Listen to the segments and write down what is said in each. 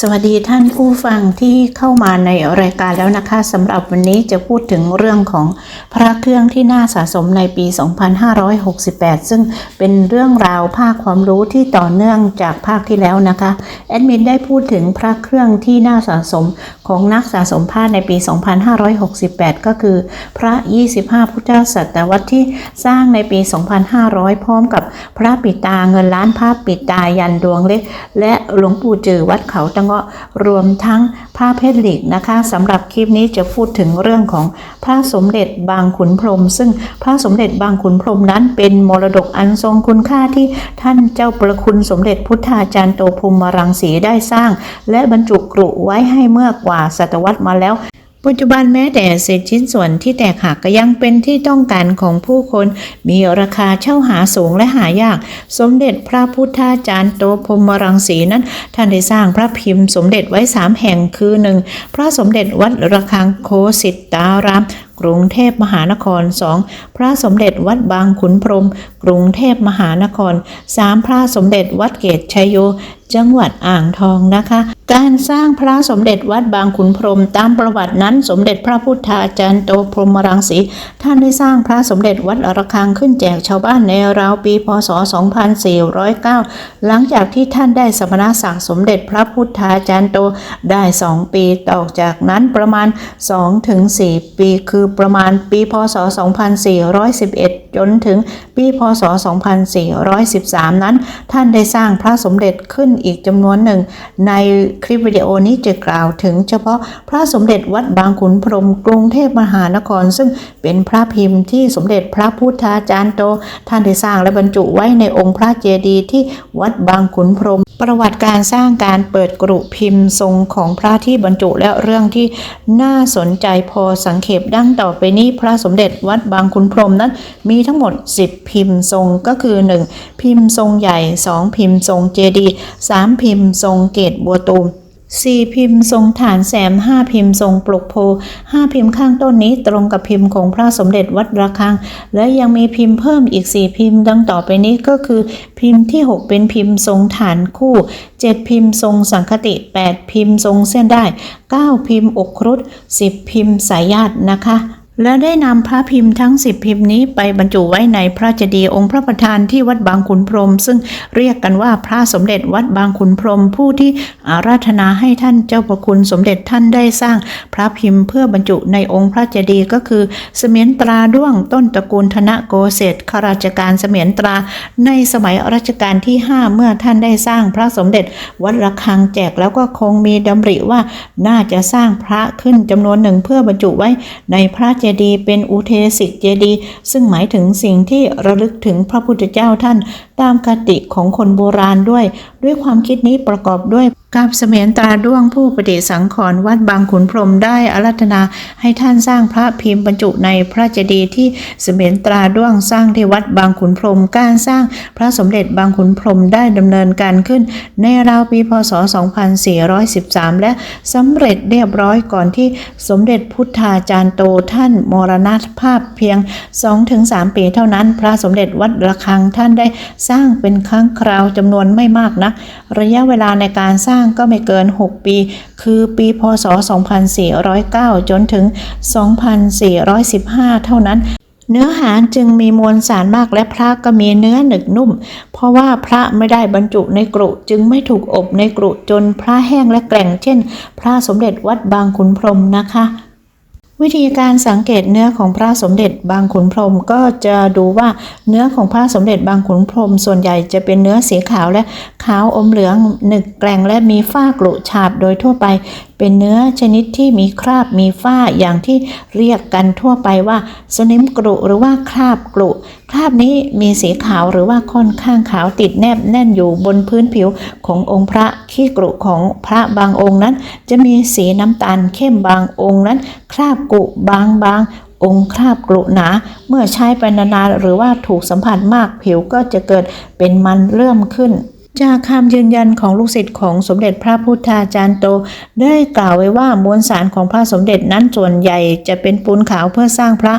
สวัสดีท่านผู้ฟังที่เข้ามาในรายการแล้วนะคะสำหรับวันนี้จะพูดถึงเรื่องของพระเครื่องที่น่าสะสมในปี 2568 ซึ่งเป็นเรื่องราวภาคความรู้ที่ต่อเนื่องจากภาคที่แล้วนะคะแอดมินได้พูดถึงพระเครื่องที่น่าสะสมของนักสะสมผ้าในปี 2568 ก็คือ พระ 25 พุทธศตวรรษที่สร้างในปี 2500 พร้อมกับพระปิตาเงินล้านภาพปิตายันดวงเล็ก และหลวงปู่จือวัดเขาตงาะรวมทั้งผ้าเพชรหลีกนะคะสำหรับคลิปนี้จะพูดถึงเรื่องของพระสมเด็จบางขุนพรหมซึ่งพระสมเด็จบางขุนพรหมนั้นเป็นมรดกอันทรงคุณค่าที่ท่านเจ้าประคุณสมเด็จพุทธาจารย์โตภูมิรังสีได้สร้าง และบรรจุกรุไว้ให้เมื่อกว่าศตวรรษมาแล้ว ปัจจุบันแม้แต่เศษชิ้นส่วนที่แตกหักก็ยังเป็นที่ต้องการของผู้คน มีราคาเช่าหาสูงและหายาก สมเด็จพระพุทธาจารย์โตพรมรังสีนั้น ท่านได้สร้างพระพิมพ์สมเด็จไว้สามแห่งคือหนึ่งพระสมเด็จวัดระฆังโคสิตาราม กรุงเทพมหานคร 2. พระสมเด็จวัดบางขุนพรหมกรุงเทพมหานคร 3. พระสมเด็จวัดเกตชัยโย จังหวัดอ่างทองนะคะ การสร้างพระสมเด็จวัดบางขุนพรหมตามประวัตินั้นสมเด็จพระพุทธาจารย์โตพรหมรังสีท่านได้สร้างพระสมเด็จวัดอระฆังขึ้นแจกชาวบ้านในราวปีพศ 2409 หลังจากที่ท่านได้สมณศักดิ์สมเด็จพระพุทธาจารย์โตได้สองปีต่อจากนั้นประมาณ 2-4 ปีคือประมาณปีพศ 2411 จนถึงปีพศ 2413 นั้น ท่านได้สร้างพระสมเด็จขึ้นอีกจำนวนหนึ่ง ในคลิปวิดีโอนี้จะกล่าวถึงเฉพาะพระสมเด็จวัดบางขุนพรหมกรุงเทพมหานคร ซึ่งเป็นพระพิมพ์ที่สมเด็จพระพุทธาจารย์โต ท่านได้สร้างและบรรจุไว้ในองค์พระเจดีย์ที่วัดบางขุนพรหมประวัติการสร้างการเปิดกรุพิมพ์ทรงของพระที่บรรจุและเรื่องที่น่าสนใจพอสังเขปดังต่อไปนี้พระสมเด็จวัดบางขุนพรมนั้น มีทั้งหมด 10 พิมพ์ทรงก็คือ 1. พิมพ์ทรงใหญ่ 2 พิมพ์ทรงเจดีย์3พิมพ์ทรงเกตบัวตูม สี่พิมพ์ทรงฐานแสมห้าพิมพ์ทรงปลุกโพห้าพิมพ์ข้างต้นนี้ตรงกับพิมพ์ของพระสมเด็จวัดระฆัง และยังมีพิมพ์เพิ่มอีกสี่พิมพ์ดังต่อไปนี้ก็คือ พิมพ์ที่ 6 เป็นพิมพ์ทรงฐานคู่7พิมพ์ทรงสังคติ 8 พิมพ์ทรงเส้นได้ 9 พิมพ์อกครุฑ10 พิมพ์สายญาตินะคะ และได้นำพระพิมพ์ทั้ง10พิมพ์นี้ไปบรรจุไว้ในพระเจดีย์องค์พระประธานที่วัดบางขุนพรหมซึ่งเรียกกันว่าพระสมเด็จวัดบางขุนพรหมผู้ที่อาราธนาให้ท่านเจ้าประคุณสมเด็จท่านได้สร้างพระพิมพ์เพื่อบรรจุในองค์พระเจดีย์ก็คือ เสมียนตราด้วงต้นตระกูลธนโกเศษข้าราชการเสมียนตรา ในสมัยรัชกาลที่ 5 เมื่อท่านได้สร้างพระสมเด็จวัดระฆังแจกแล้วก็คงมีดำริว่าน่าจะสร้างพระขึ้นจำนวนหนึ่งเพื่อบรรจุไว้ในพระเจดีย์เป็นอุเทสิกเจดีย์ซึ่งหมายถึงสิ่งที่ระลึกถึงพระพุทธเจ้าท่าน ตามคติของคนโบราณด้วย ด้วยความคิดนี้ประกอบด้วย กับเสมียนตราด้วงผู้ปฏิสังขรณ์วัดบางขุนพรมได้อารัธนาให้ท่านสร้างพระพิมพ์บรรจุในพระเจดีย์ที่เสมียนตราด้วงสร้างที่วัดบางขุนพรมการสร้างพระสมเด็จบางขุนพรมได้ดำเนินการขึ้น ในราวปีพศ 2413 และสำเร็จเรียบร้อยก่อนที่สมเด็จพุทธาจารย์โตท่านมรณภาพเพียง 2-3 ปีเท่านั้น พระสมเด็จวัดระฆังท่านได้สร้างเป็นครั้งคราวจำนวนไม่มากนักระยะเวลาในการสร้างก็ไม่เกิน 6 ปี คือปีพศ 2409 จนถึง 2415 เท่านั้นเนื้อหาจึงมีมวลสารมากและพระก็มีเนื้อหนึกนุ่ม เพราะว่าพระไม่ได้บรรจุในกรุจึงไม่ถูกอบในกรุจนพระแห้งและแกร่ง เช่น พระสมเด็จวัดบางขุนพรหมนะคะ วิธีการสังเกตเนื้อของพระสมเด็จบางขุนพรหมก็จะดูว่าเนื้อของพระสมเด็จบางขุนพรหมส่วนใหญ่จะเป็นเนื้อสีขาวและขาวอมเหลืองหนึกแกร่งและมีฝ้ากรุฉาบโดยทั่วไป เป็นเนื้อชนิดที่มีคราบมีฝ้าอย่างที่เรียกกันทั่วไปว่าสนิมกรุหรือว่าคราบกรุคราบนี้มีสีขาวหรือว่าค่อนข้างขาวติดแนบแน่นอยู่บนพื้นผิวขององค์พระขี้กรุของพระบางองค์นั้น จะมีสีน้ำตาลเข้มบางองค์นั้น คราบกรุบางบางองค์คราบกรุหนา เมื่อใช้ไปนานๆหรือว่าถูกสัมผัสมากผิวก็จะเกิดเป็นมันเริ่มขึ้น จากคำยืนยันของลูกศิษย์ของสมเด็จพระพุทธาจารย์โต ได้กล่าวไว้ว่ามวลสารของพระสมเด็จนั้นส่วนใหญ่จะเป็นปูนขาวเพื่อสร้างพระ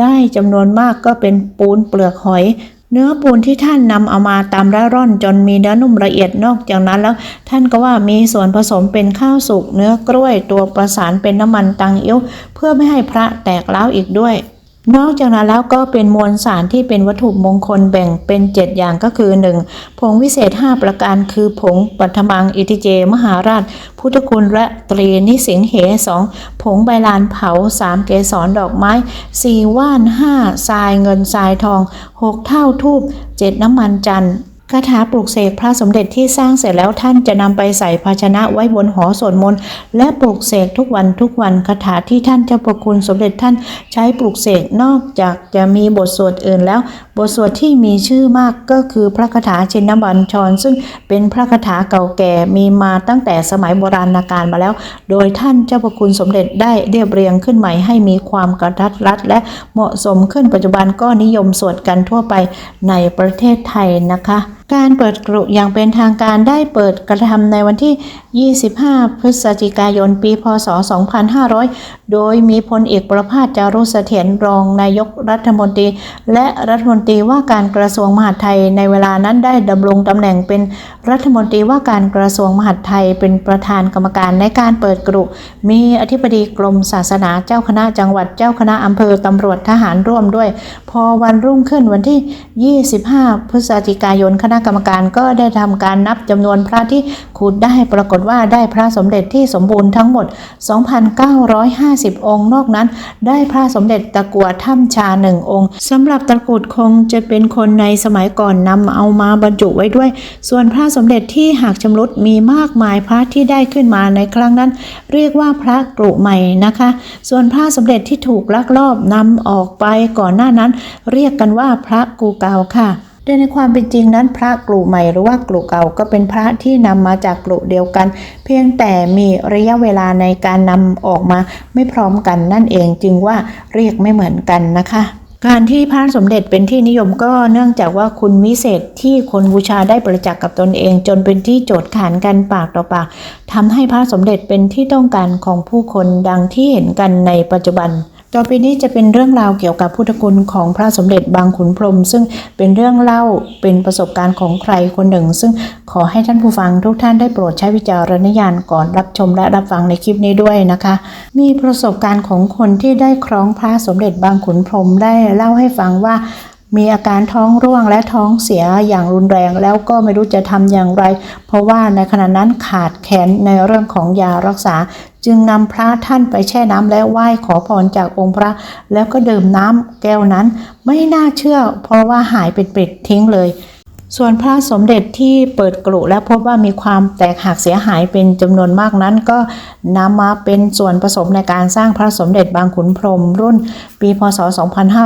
ได้จำนวนมากก็เป็นปูนเปลือกหอยเนื้อปูนที่ท่านนำเอามาตำและร่อนจนมีเนื้อนุ่มละเอียดนอกจากนั้นแล้ว ท่านก็ว่ามีส่วนผสมเป็นข้าวสุกเนื้อกล้วยตัวประสานเป็นน้ำมันตังเอี้ยวเพื่อไม่ให้พระแตกเล้าอีกด้วย นอกจากนั้นแล้วก็เป็นมวลสารที่เป็นวัตถุมงคลแบ่งเป็น 7 อย่างก็คือ 1. ผงวิเศษ 5 ประการคือผงปัทมังอิติเจ มหาราช พุทธคุณและตรีนิสิงเห 2. ผงใบลานเผา 3 เกสรดอกไม้ 4 ว่าน 5 ทรายเงินทรายทอง 6 เท่าทูบ 7 น้ำมันจันทร์ คาถาปลุกเสกพระสมเด็จที่สร้างเสร็จแล้วท่านจะนำไปใส่ภาชนะไว้บนหอสวดมนต์และปลุกเสกทุกวันทุกวันคาถาที่ท่านเจ้าประคุณสมเด็จท่านใช้ปลุกเสกนอกจากจะมีบทสวดอื่นแล้ว บทสวดที่มีชื่อมากก็คือพระคาถาชินบัญชร ซึ่งเป็นพระคาถาเก่าแก่มีมาตั้งแต่สมัยโบราณกาลมาแล้ว โดยท่านเจ้าประคุณสมเด็จได้เรียบเรียงขึ้นใหม่ให้มีความกระทัดรัดและเหมาะสมขึ้นปัจจุบันก็นิยมสวดกันทั่วไปในประเทศไทยนะคะ การเปิดกรุอย่างเป็นทางการได้เปิดกระทำในวันที่ 25 พฤศจิกายน ปี พศ 2500 โดยมีพลเอกประภาสจารุเสถียรรองนายกรัฐมนตรี และรัฐมนตรีว่าการกระทรวงมหาดไทยในเวลานั้นได้ดำรงตำแหน่งเป็นรัฐมนตรีว่าการกระทรวงมหาดไทยเป็นประธานกรรมการในการเปิดกรุมีอธิบดีกรมศาสนาเจ้าคณะจังหวัดเจ้าคณะอำเภอตำรวจทหารร่วมด้วย พอวันรุ่งขึ้นวันที่ 25 พฤศจิกายนคณะกรรมการก็ได้ทำการนับจำนวนพระที่ขุดได้ปรากฏว่าได้พระสมเด็จที่สมบูรณ์ทั้งหมด 2,950 องค์นอกนั้น ได้พระสมเด็จตะกัวถ้ำชาหนึ่งองค์สำหรับตะกุดคงจะเป็นคนในสมัยก่อนนำเอามาบรรจุไว้ด้วย ส่วนพระสมเด็จที่หักชำรุดมีมากมายพระที่ได้ขึ้นมาในครั้งนั้น เรียกว่าพระกรุใหม่นะคะ ส่วนพระสมเด็จที่ถูกลักลอบนำออกไปก่อนหน้านั้น เรียกกันว่าพระกูเกาค่ะ ดยในความเป็นจริงนั้นพระกลุ่ใหม่หรือว่ากลุ่เก่าก็เป็นพระที่นำมาจากกลุ่เดียวกัน เพียงแต่มีระยะเวลาในการนำออกมาไม่พร้อมกันนั่นเองจึงว่าเรียกไม่เหมือนกันนะคะการที่พระสมเด็จเป็นที่นิยมก็เนื่องจากว่าคุณวิเศษที่คนบูชาได้ประจักษ์กับตนเอง จนเป็นที่โจทย์ขานกันปากต่อปากทำให้พระสมเด็จเป็นที่ต้องการของผู้คนดังที่เห็นกันในปัจจุบัน ต่อไปนี้จะเป็นเรื่องราวเกี่ยวกับพุทธคุณของพระสมเด็จบางขุนพรหมซึ่งเป็นเรื่องเล่าเป็นประสบการณ์ของใครคนหนึ่ง ซึ่งขอให้ท่านผู้ฟังทุกท่านได้โปรดใช้วิจารณญาณก่อนรับชมและรับฟังในคลิปนี้ด้วยนะคะ มีประสบการณ์ของคนที่ได้คล้องพระสมเด็จบางขุนพรหมได้เล่าให้ฟังว่ามีอาการท้องร่วงและท้องเสียอย่างรุนแรงแล้วก็ไม่รู้จะทำอย่างไร เพราะว่าในขณะนั้นขาดแคลนในเรื่องของยารักษา จึงนำพระท่านไปแช่น้ำและไหว้ขอพรจากองค์พระ แล้วก็ดื่มน้ำแก้วนั้นไม่น่าเชื่อ เพราะว่าหายเป็นปลิดทิ้งเลย ส่วนพระสมเด็จที่เปิดกรุและพบว่ามีความแตกหักเสียหายเป็นจำนวนมากนั้นก็นำมาเป็นส่วนผสมในการสร้างพระสมเด็จบางขุนพรหมรุ่นปีพศ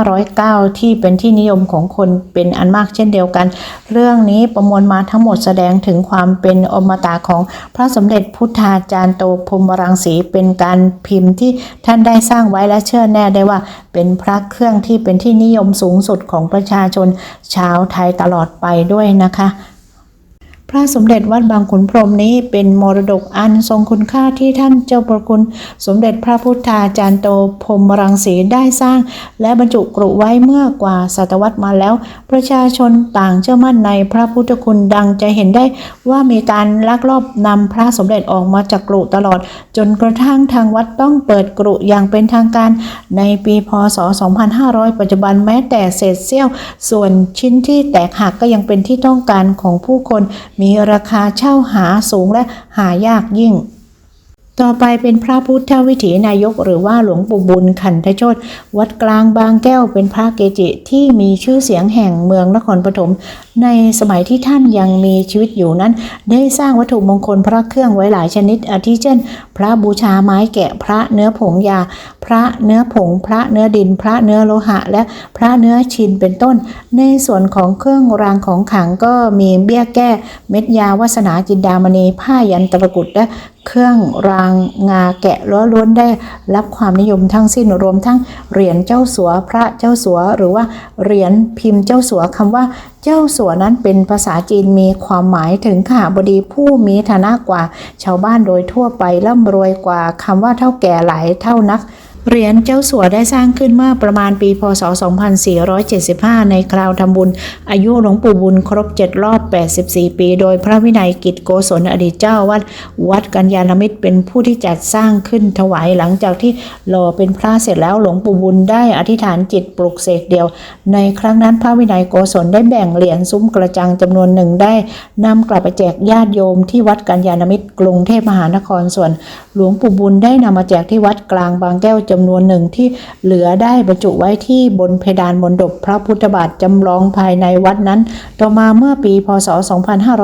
2509 ที่เป็นที่นิยมของคนเป็นอันมากเช่นเดียวกัน เรื่องนี้ประมวลมาทั้งหมดแสดงถึงความเป็นอมตะของพระสมเด็จพุทธาจารย์โตพรมรังสีเป็นการพิมพ์ที่ท่านได้สร้างไว้และเชื่อแน่ได้ว่า เป็นพระเครื่องที่เป็นที่นิยมสูงสุดของประชาชนชาวไทยตลอดไปด้วยนะคะ ระสมเด็จวัดบางขุนพรมนี้เป็นมรดกอันทรงคุณค่าที่ท่านเจ้าประคุณ สมเด็จพระพุทธาจารย์โตพรมรังสีได้สร้าง และบรรจุกรุไว้เมื่อกว่าศตวรรษมาแล้ว ประชาชนต่างเชื่อมั่นในพระพุทธคุณดังจะเห็นได้ว่ามีการลักลอบนำพระสมเด็จออกมาจากกรุตลอด จนกระทั่งทางวัดต้องเปิดกรุอย่างเป็นทางการในปีพศ 2500 ปัจจุบันแม้แต่เศษเสี้ยว ส่วนชิ้นที่แตกหักก็ยังเป็นที่ต้องการของผู้คนมีมีราคาเช่าหาสูงและหายากยิ่ง ต่อไปเป็นพระพุทธวิถีนายกหรือว่าหลวงปู่บุญขันธชตวัดกลางบางแก้วเป็นพระเกจิที่มีชื่อเสียงแห่งเมืองนครปฐมในสมัยที่ท่านยังมีชีวิตอยู่นั้น ได้สร้างวัตถุมงคลพระเครื่องไว้หลายชนิดอาทิเช่น พระบูชาไม้แกะพระเนื้อผงยา พระเนื้อผง พระเนื้อดิน พระเนื้อโลหะ และพระเนื้อชินเป็นต้น ในส่วนของเครื่องรางของขลังก็มีเบี้ยแก้ เม็ดยาวาสนาจินดามณีผ้ายันตะกุดและเครื่องรางงาแกะล้อล้วนได้รับความนิยมทั้งสิ้นรวมทั้งเหรียญเจ้าสัวพระเจ้าสัวหรือว่าเหรียญพิมพ์เจ้าสัวคำว่าเจ้าสัวนั้นเป็นภาษาจีนมีความหมายถึงข้าบดีผู้มีฐานะกว่าชาวบ้านโดยทั่วไปร่ำรวยกว่าคำว่าเท่าแก่หลายเท่านัก เหรียญเจ้าสัวได้สร้างขึ้นเมื่อประมาณปี พศ 2475 ในคราวทำบุญ อายุหลวงปู่บุญครบ 7 รอบ 84 ปี โดยพระวินัยกิจโกศลอดีตเจ้าวัด วัดกัญญาณมิตรเป็นผู้ที่จัดสร้างขึ้นถวายหลังจากที่หล่อเป็นพระเสร็จแล้วหลวงปู่บุญได้อธิษฐานจิตปลุกเสกเดียว ในครั้งนั้นพระวินัยโกศลได้แบ่งเหรียญซุ้มกระจังจำนวนหนึ่งได้นำกลับไปแจกญาติโยมที่วัดกัญญาณมิตรกรุงเทพมหานครส่วน หลวงปู่บุญได้นำมาแจกที่วัดกลางบางแก้วจำนวนหนึ่งที่เหลือได้บรรจุไว้ที่บนเพดานมณฑปพระพุทธบาทจำลองภายในวัดนั้น ต่อมาเมื่อปีพศ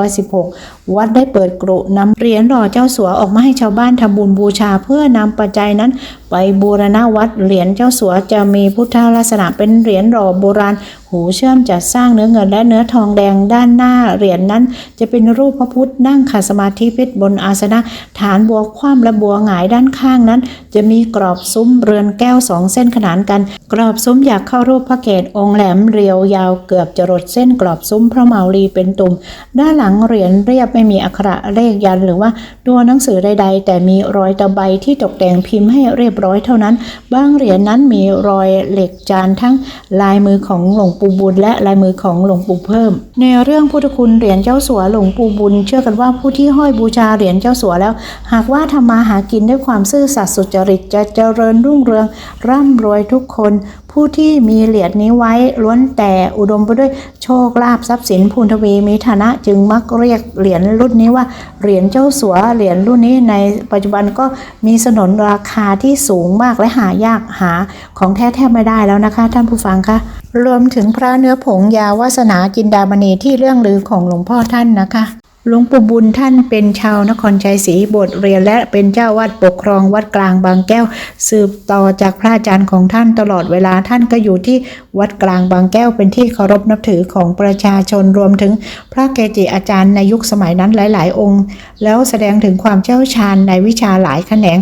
2516 วัดได้เปิดกรุนำเหรียญหล่อเจ้าสัวออกมาให้ชาวบ้านทำบุญบูชาเพื่อนำปัจจัยนั้น ไปบูรณะวัดเหรียญเจ้าสัวจะมีพุทธลักษณะเป็นเหรียญหล่อโบราณ หูเชื่อมจัดสร้างเนื้อเงินและเนื้อทองแดงด้านหน้าเหรียญนั้น จะเป็นรูปพระพุทธนั่งขัดสมาธิพิษบนอาสนะ ฐานบัวคว่ำและบัวหงายด้านข้างนั้น จะมีกรอบซุ้มเรือนแก้วสองเส้นขนานกัน กรอบซุ้มอยากเข้ารูปพระเกศองค์แหลมเรียวยาวเกือบจะรดเส้นกรอบซุ้มพระเมาลีเป็นตุ่มด้านหลังเหรียญเรียบไม่มีอักขระเลขยันหรือว่าตัวหนังสือใด ๆ แต่มีรอยตะไบที่ตกแต่งพิมพ์ให้เรียบร้อยเท่านั้น บางเหรียญนั้นมีรอยเหล็กจานทั้งลายมือของหลวงปู่บุญ และลายมือของหลวงปู่เพิ่ม ในเรื่องพุทธคุณเหรียญเจ้าสัวหลวงปู่บุญ เชื่อกันว่าผู้ที่ห้อยบูชาเหรียญเจ้าสัวแล้ว หากว่าทำมาหากินด้วยความซื่อสัตย์สุจริตจะเจริญรุ่งเรืองร่ำรวยทุกคนผู้ที่มีเหรียญนี้ไว้ล้วนแต่อุดมไปด้วยโชคลาภทรัพย์สินพูนทวีมีฐานะจึงมักเรียกเหรียญรุ่นนี้ว่าเหรียญเจ้าสัวเหรียญรุ่นนี้ในปัจจุบันก็มีสนนราคาที่สูงมากและหายากหาของแท้แทบไม่ได้แล้วนะคะ ท่านผู้ฟังคะรวมถึงพระเนื้อผงยาวาสนาจินดามณีที่เรื่องลือของหลวงพ่อท่านนะคะ หลวงปู่บุญท่านเป็นชาวนครชัยศรีบทเรียนและเป็นเจ้าวาดปกครองวัดกลางบางแก้ว สืบต่อจากพระอาจารย์ของท่านตลอดเวลาท่านก็อยู่ที่วัดกลางบางแก้วเป็นที่เคารพนับถือของประชาชนรวมถึงพระเกจิอาจารย์ในยุคสมัยนั้นหลาย ๆ องค์ แล้วแสดงถึงความเชี่ยวชาญในวิชาหลายแขนง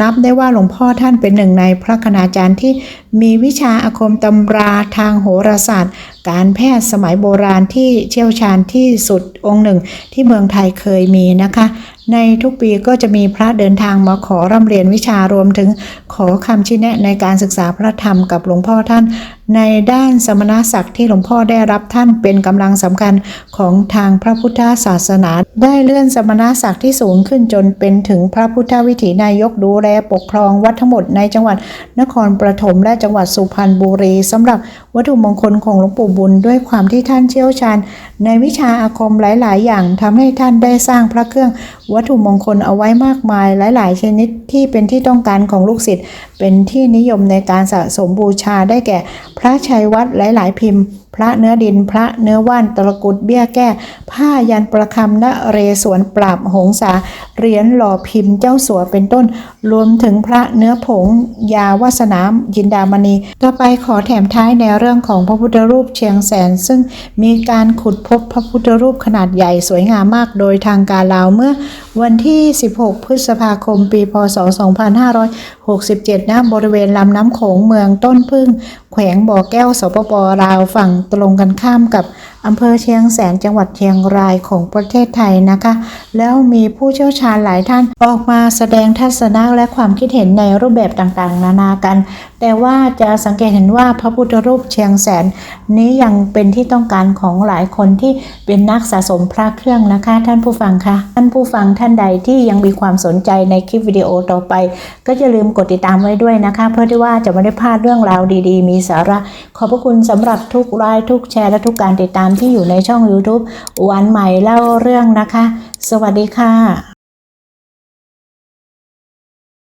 นับได้ว่าหลวงพ่อท่านเป็นหนึ่งในพระคณาจารย์ที่มีวิชาอาคมตำราทางโหราศาสตร์ การแพทย์สมัยโบราณที่เชี่ยวชาญที่สุดองค์หนึ่งที่เมืองไทยเคยมีนะคะ ในทุกปีก็จะมีพระเดินทางมาขอร่ำเรียนวิชารวมถึงขอคำชี้แนะในการศึกษาพระธรรมกับหลวงพ่อท่าน ในด้านสมณศักดิ์ที่หลวงพ่อได้รับท่านเป็นกำลังสำคัญของทางพระพุทธศาสนา ได้เลื่อนสมณศักดิ์ที่สูงขึ้นจนเป็นถึงพระพุทธวิถีนายกดูแลปกครองวัดทั้งหมดในจังหวัดนครปฐมและจังหวัดสุพรรณบุรีสำหรับวัตถุมงคลของหลวงปู่บุญด้วยความที่ท่านเชี่ยวชาญ ในวิชาอาคมหลาย ๆ อย่างทำให้ท่านได้สร้างพระเครื่องวัตถุมงคลเอาไว้มากมายหลาย ๆ ชนิดที่เป็นที่ต้องการของลูกศิษย์เป็นที่นิยมในการสะสมบูชาได้แก่ พระชัยวัดหลาย ๆ พิมพ์ พระเนื้อดินพระเนื้อว่านตะกุดเบี้ยแก้ ผ้ายันประคำนเรศวรปราบหงสาเหรียญหล่อพิมพ์เจ้าสัวเป็นต้น รวมถึงพระเนื้อผง ยาวาสนามยินดามณีต่อไปขอแถมท้ายในเรื่องของพระพุทธรูปเชียงแสน ซึ่งมีการขุดพบพระพุทธรูปขนาดใหญ่สวยงามมากโดยทางการลาวเมื่อวันที่ 16 พฤษภาคม ปี พศ 2567 ณ บริเวณลำน้ำโขงเมืองต้นพึ่ง แขวงบ่อแก้วสปปลาวฝั่งตรงกันข้ามกับ อำเภอเชียงแสนจังหวัดเชียงรายของประเทศไทยนะคะ แล้วมีผู้เชี่ยวชาญหลายท่านออกมาแสดงทัศนะและความคิดเห็นในรูปแบบต่างๆ นานากัน แต่ว่าจะสังเกตเห็นว่าพระพุทธรูปเชียงแสน นี้ยังเป็นที่ต้องการของหลายคนที่เป็นนักสะสมพระเครื่องนะคะ ท่านผู้ฟังคะท่านผู้ฟังท่านใดที่ยังมีความสนใจในคลิปวิดีโอต่อไป ก็อย่าลืมกดติดตามไว้ด้วยนะคะ เพื่อที่ว่าจะไม่ได้พลาดเรื่องราวดี ๆ มีสาระ ขอบพระคุณสำหรับทุกไลค์ทุกแชร์และทุกการติดตามที่อยู่ในช่อง YouTube วันใหม่เล่าเรื่องนะคะ สวัสดีค่ะ